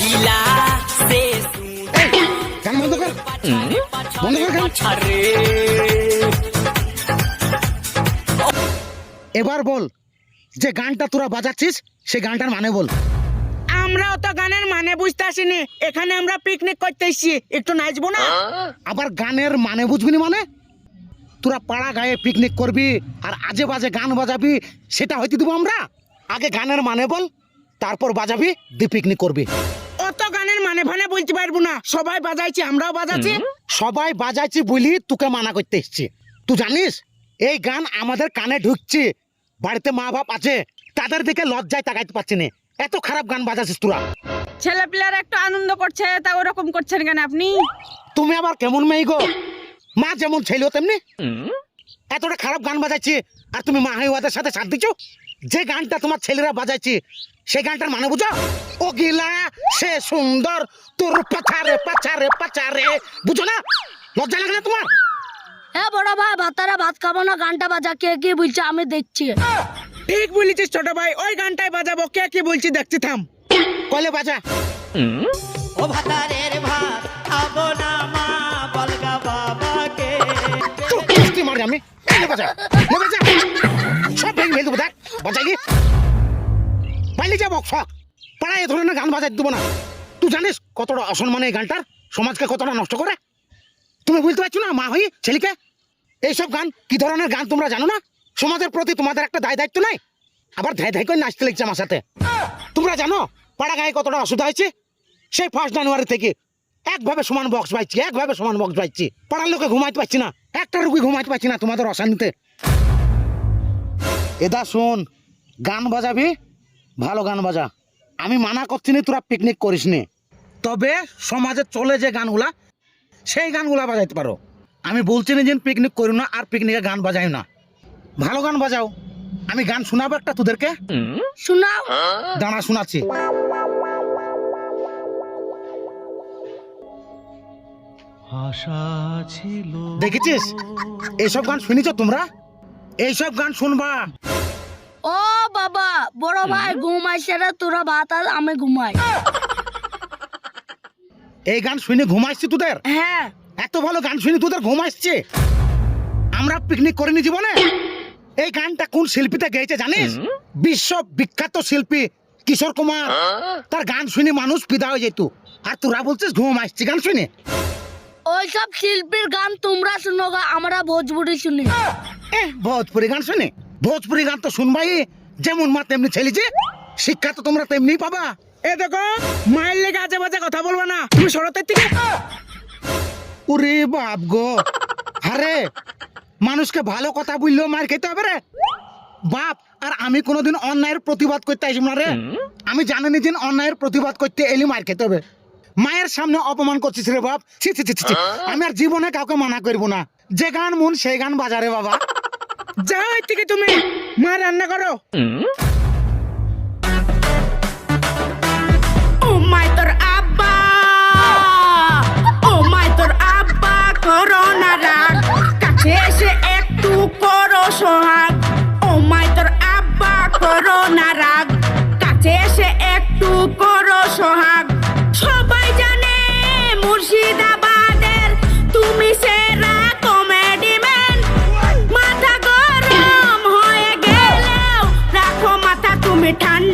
গিলা সে গান বন্ধ কর। বন্ধ কর গান। এবার বল যে গানটা তোরা বাজাচ্ছিস সেই গানটার মানে বল। আমরাও তো গানের মানে বুঝতে আসিনি। এখানে আমরা পিকনিক করতে এসেছি। একটু নাচবো না? আবার গানের মানে বুঝবি না মানে? তোরা পাড়া গায়ে পিকনিক করবি আর আজে বাজে গান বাজাবি সেটা হইতে দেবো আমরা। আগে গানের মানে বল তারপর বাজাবি দি পিকনিক করবি। গানের মানে বলতে পারব না। সবাই বাজাইছি আমরাও বাজাচ্ছি। সবাই বাজাইছি বলি তোকে মানা করতে এসছি। তুই জানিস এই গান আমাদের কানে ঢুকছে বাড়িতে মা বাপ আছে তাদের দিকে লজ্জায় তাকাইতে পারছি না। এত খারাপ গান বাজাচ্ছিস তোরা। ছেলে পিলারা একটু আনন্দ করছে তা ওরকম করছেন কেন আপনি? তুমি আবার কেমন মেয়ে গো? মা যেমন ছিল তেমনি। এতটা খারাপ গান বাজাচ্ছি আর তুমি মা হয়ে ওদের সাথে সাথ দিচ্ছ যে গানটা তোমার ছেলেরা বাজাইছি সেই গানটার মানে বুঝো? ও গিলা সে সুন্দর তোর পাছারে পাছারে পাছারে। বুঝো না? লজ্জা লাগে না তোমার? হ্যাঁ বড় ভাই ভাতারা ভাত খাব না গানটা বাজা কে কি বলছে আমি দেখছি। ঠিক বলেছিস ছোট ভাই ওই গানটাই বাজাবো কে কি বলছি দেখছি থাম। কলে বাজা। ও ভাতারের ভাত আবো না মা বলগা বাবাকে। তোর কিস্তি মারি আমি? এই নে বাজা নে বাজা। সব ভেঙে ফেলে দেবো দেখ বাজাইলি। পাইলে যা বক্স পাড়ায় এ ধরনের গান বাজাই দেবো না। তুই জানিস কতটা অসম্মান এই গানটার? সমাজকে কতটা নষ্ট করে? তুমি বুঝতে পারছ না, মা হই ছেলেকে? এইসব গান, কি ধরনের গান তোমরা জানো না? সমাজের প্রতি তোমাদের একটা দায় দায়িত্ব নাই? আবার ধাই ধাই করে নাচতে লিখছে আমার সাথে। তোমরা জানো পাড়া গায়ে কতটা অসুবিধা হয়েছে? সেই ফার্স্ট জানুয়ারি থেকে একভাবে সমান বক্স পাইছি একভাবে সমান বক্স পাইছি পাড়ার লোকে ঘুমাইতে পারছি না, একটা রুগী ঘুমাইতে পারছি না তোমাদের অশান্তিতে। এদা শোন, গান বাজাবি? ভালো গান বাজা। আমি মানা করছি না তোরা পিকনিক করিস নি। তবে সমাজে চলে যে গানগুলা সেই গানগুলা বাজাইতে পারো। আমি বলছি না যে পিকনিক করি না আর পিকনিকে গান বাজাই না। ভালো গান বাজাও। আমি গান শোনাবো একটা তোদেরকে? শোনাও। দাঁড়া শোনাচ্ছি। দেখেছিস? এইসব গান শুনেছ তোমরা? এইসব গান শুনবা। ও বাবা বড় ভাই ঘুমাইছে রে তোরা ভাত আর আমি ঘুমাই। এই গান শুনে ঘুমাইছি তোদের? হ্যাঁ। এত ভালো গান শুনে তোদের ঘুম আসছে? আমরা পিকনিক করিনি জীবনে? এই গানটা কোন শিল্পীতে গেয়েছে জানিস? বিশ্ব বিখ্যাত শিল্পী কিশোর কুমার। তার গান শুনে মানুষ পিদা হয়ে যেত। আর তোরা বলছিস ঘুম আসছে গান শুনে? ওইসব শিল্পীর গান তোমরা শুনো গা, আমরা ভোজপুরি শুনি। এ ভোজপুরি গান শুনে? ভোজপুরি গান তো শুনবাই। যেমন মা তেমনি ছেলেছে শিক্ষা তো তোমরা তেমনি পাবা। এ দেখো মায়ের লেগে আজে বাজে কথা বলব না। তুমি সরতের থেকে ওরে বাপ গো। আরে মানুষকে ভালো কথা বললেও মার খেতে হবে রে। বাপ আর আমি কোনোদিন অন্যায়ের প্রতিবাদ করতে আসব না রে। আমি জানি যে অন্যায়ের প্রতিবাদ করতে এলি মার খেতে হবে। মায়ের সামনে অপমান করছিস রে বাপ। ছি ছি ছি ছি, ছি। আমি আর জীবনে কাউকে মানা করব না। যে গান মন সেই গান বাজারে বাবা। যাও এর থেকে তুমি। মা, রান্না করো। মাই তোর মাই তোর এসে একটু করো সোহাগ। ও মাই তোর আব্বা করোনা রাগ। ठान